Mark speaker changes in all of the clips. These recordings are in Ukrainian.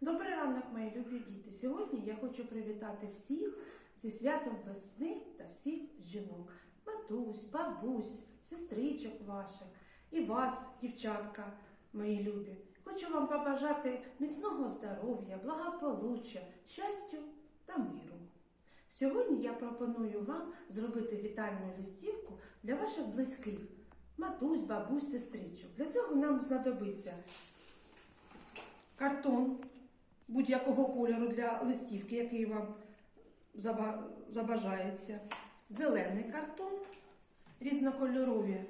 Speaker 1: Добрий ранок, мої любі діти. Сьогодні я хочу привітати всіх зі святом весни та всіх жінок. Матусь, бабусь, сестричок ваших і вас, дівчатка, мої любі. Хочу вам побажати міцного здоров'я, благополуччя, щастя та миру. Сьогодні я пропоную вам зробити вітальну листівку для ваших близьких, матусь, бабусь, сестричок. Для цього нам знадобиться картон будь-якого кольору для листівки, який вам забажається, зелений картон, різнокольорові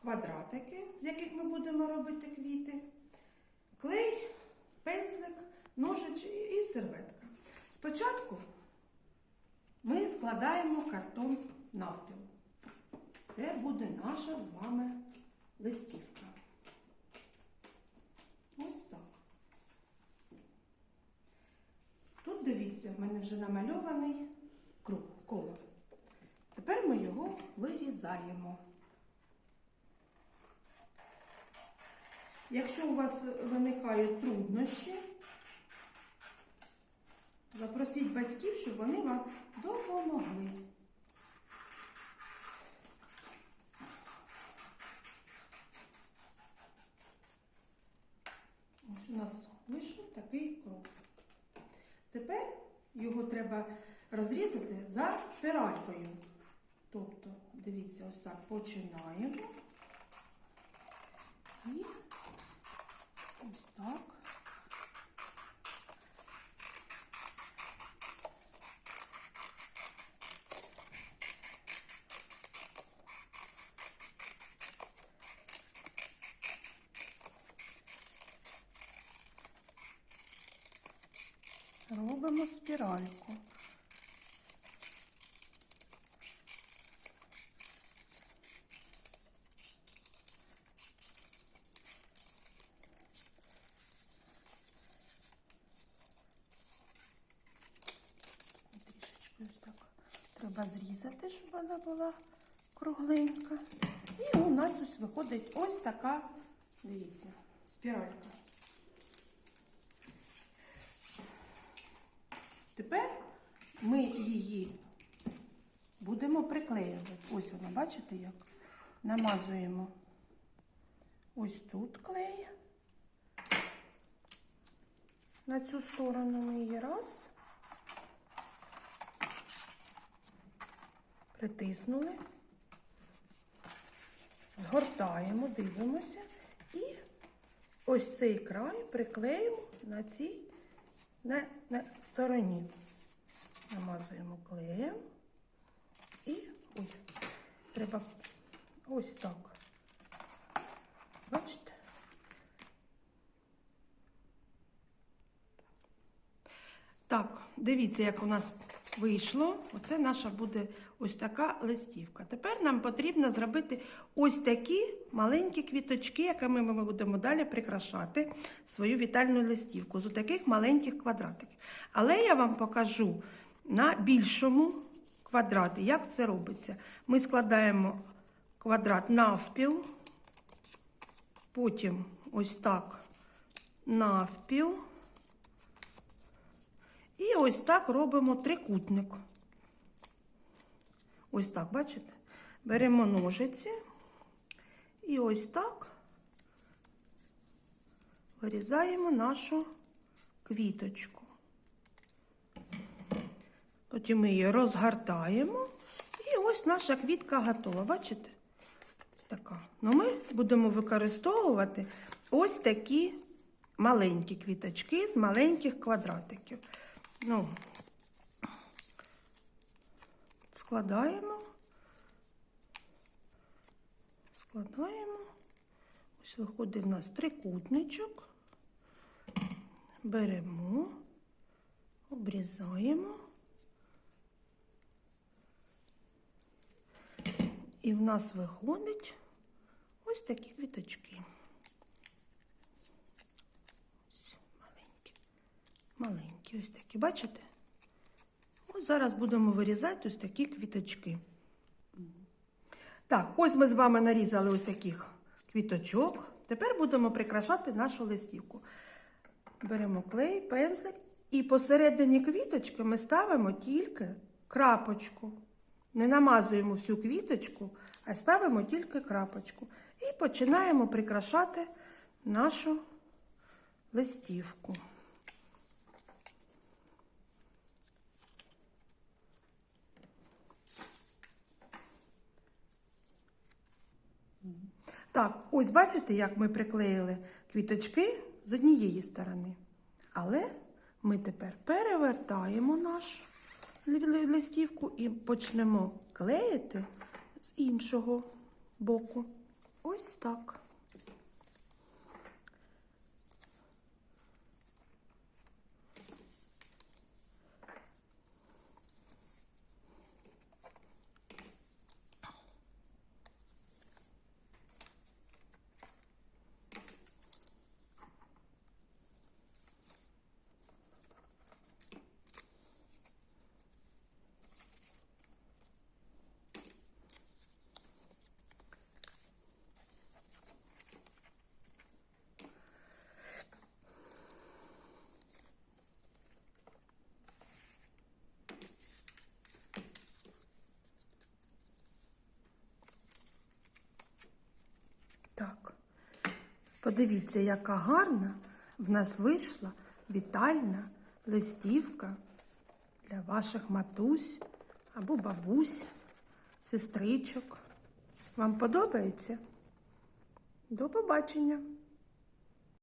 Speaker 1: квадратики, з яких ми будемо робити квіти, клей, пензлик, ножич і серветка. Спочатку ми складаємо картон навпіл. Це буде наша з вами листівка. Ось так. Тут дивіться, в мене вже намальований круг, коло. Тепер ми його вирізаємо. Якщо у вас виникають труднощі, запросіть батьків, щоб вони вам допомогли. Ось у нас вийшов такий круг. Тепер його треба розрізати за спіралькою. Тобто, дивіться, ось так починаємо. І ось так. Робимо спіральку. Трішечки ось так треба зрізати, щоб вона була кругленька. І у нас ось виходить ось така, дивіться, спіралька. Тепер ми її будемо приклеювати. Ось вона, бачите, як намазуємо ось тут клей. На цю сторону ми її раз. Притиснули, згортаємо, дивимося і ось цей край приклеїмо на цій на, на стороні. Намазуємо клеєм і ой, треба ось так. Бачите? Так, дивіться, як у нас вийшло. Оце наша буде ось така листівка. Тепер нам потрібно зробити ось такі маленькі квіточки, якими ми будемо далі прикрашати свою вітальну листівку з таких маленьких квадратиків. Але я вам покажу на більшому квадраті, як це робиться. Ми складаємо квадрат навпіл, потім ось так навпіл. Ось так робимо трикутник. Ось так, бачите? Беремо ножиці і ось так вирізаємо нашу квіточку. Потім ми її розгортаємо. І ось наша квітка готова. Бачите? Ось така. Ну, ми будемо використовувати ось такі маленькі квіточки з маленьких квадратиків. Ну, складаємо, складаємо. Ось виходить в нас трикутничок. Беремо, обрізаємо. І в нас виходить ось такі квіточки. Ось маленькі. Маленькі ось такі, бачите? Ось зараз будемо вирізати ось такі квіточки. Так, ось ми з вами нарізали ось таких квіточок. Тепер будемо прикрашати нашу листівку. Беремо клей, пензлик і посередині квіточки ми ставимо тільки крапочку. Не намазуємо всю квіточку, а ставимо тільки крапочку. І починаємо прикрашати нашу листівку. Так, ось бачите, як ми приклеїли квіточки з однієї сторони. Але ми тепер перевертаємо нашу ли- ли- листівку і почнемо клеїти з іншого боку. Ось. Так. Подивіться, яка гарна в нас вийшла вітальна листівка для ваших матусь або бабусь, сестричок. Вам подобається? До побачення!